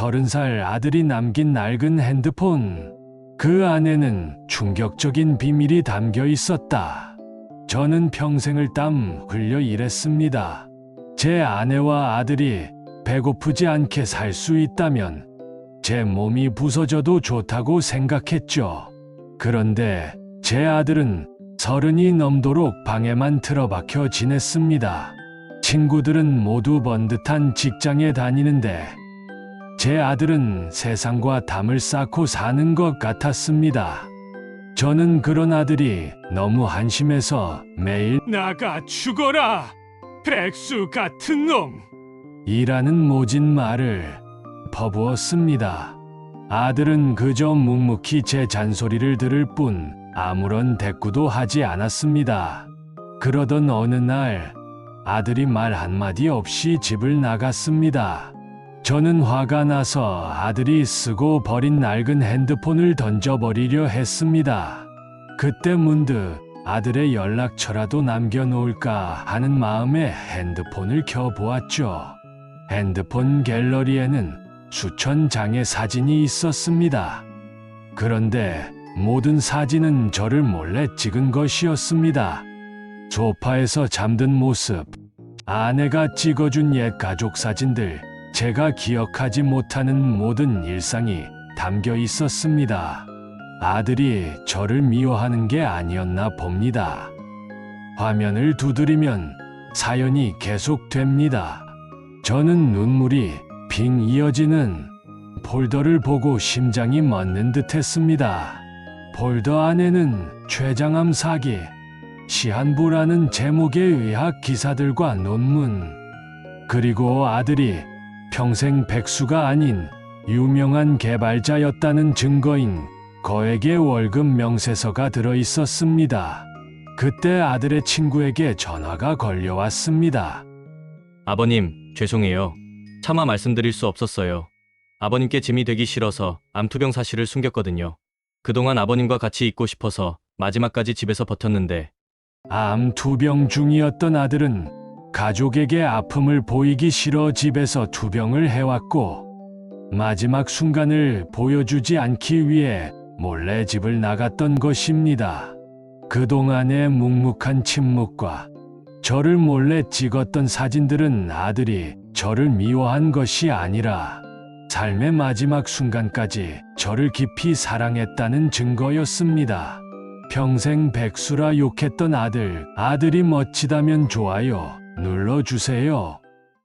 서른 살 아들이 남긴 낡은 핸드폰. 그 안에는 충격적인 비밀이 담겨 있었다. 저는 평생을 땀 흘려 일했습니다. 제 아내와 아들이 배고프지 않게 살 수 있다면 제 몸이 부서져도 좋다고 생각했죠. 그런데 제 아들은 서른이 넘도록 방에만 틀어박혀 지냈습니다. 친구들은 모두 번듯한 직장에 다니는데 제 아들은 세상과 담을 쌓고 사는 것 같았습니다. 저는 그런 아들이 너무 한심해서 매일 나가 죽어라! 백수 같은 놈! 이라는 모진 말을 퍼부었습니다. 아들은 그저 묵묵히 제 잔소리를 들을 뿐 아무런 대꾸도 하지 않았습니다. 그러던 어느 날 아들이 말 한마디 없이 집을 나갔습니다. 저는 화가 나서 아들이 쓰고 버린 낡은 핸드폰을 던져버리려 했습니다. 그때 문득 아들의 연락처라도 남겨놓을까 하는 마음에 핸드폰을 켜보았죠. 핸드폰 갤러리에는 수천 장의 사진이 있었습니다. 그런데 모든 사진은 저를 몰래 찍은 것이었습니다. 소파에서 잠든 모습, 아내가 찍어준 옛 가족 사진들, 제가 기억하지 못하는 모든 일상이 담겨 있었습니다. 아들이 저를 미워하는 게 아니었나 봅니다. 화면을 두드리면 사연이 계속됩니다. 저는 눈물이 빙 이어지는 폴더를 보고 심장이 멎는 듯 했습니다. 폴더 안에는 최장암 사기, 시한부라는 제목의 의학 기사들과 논문, 그리고 아들이 평생 백수가 아닌 유명한 개발자였다는 증거인 거액의 월급 명세서가 들어 있었습니다. 그때 아들의 친구에게 전화가 걸려왔습니다. 아버님, 죄송해요. 차마 말씀드릴 수 없었어요. 아버님께 짐이 되기 싫어서 암투병 사실을 숨겼거든요. 그동안 아버님과 같이 있고 싶어서 마지막까지 집에서 버텼는데 암 투병 중이었던 아들은 가족에게 아픔을 보이기 싫어 집에서 투병을 해왔고 마지막 순간을 보여주지 않기 위해 몰래 집을 나갔던 것입니다. 그동안의 묵묵한 침묵과 저를 몰래 찍었던 사진들은 아들이 저를 미워한 것이 아니라 삶의 마지막 순간까지 저를 깊이 사랑했다는 증거였습니다. 평생 백수라 욕했던 아들, 아들이 멋지다면 좋아요 눌러주세요.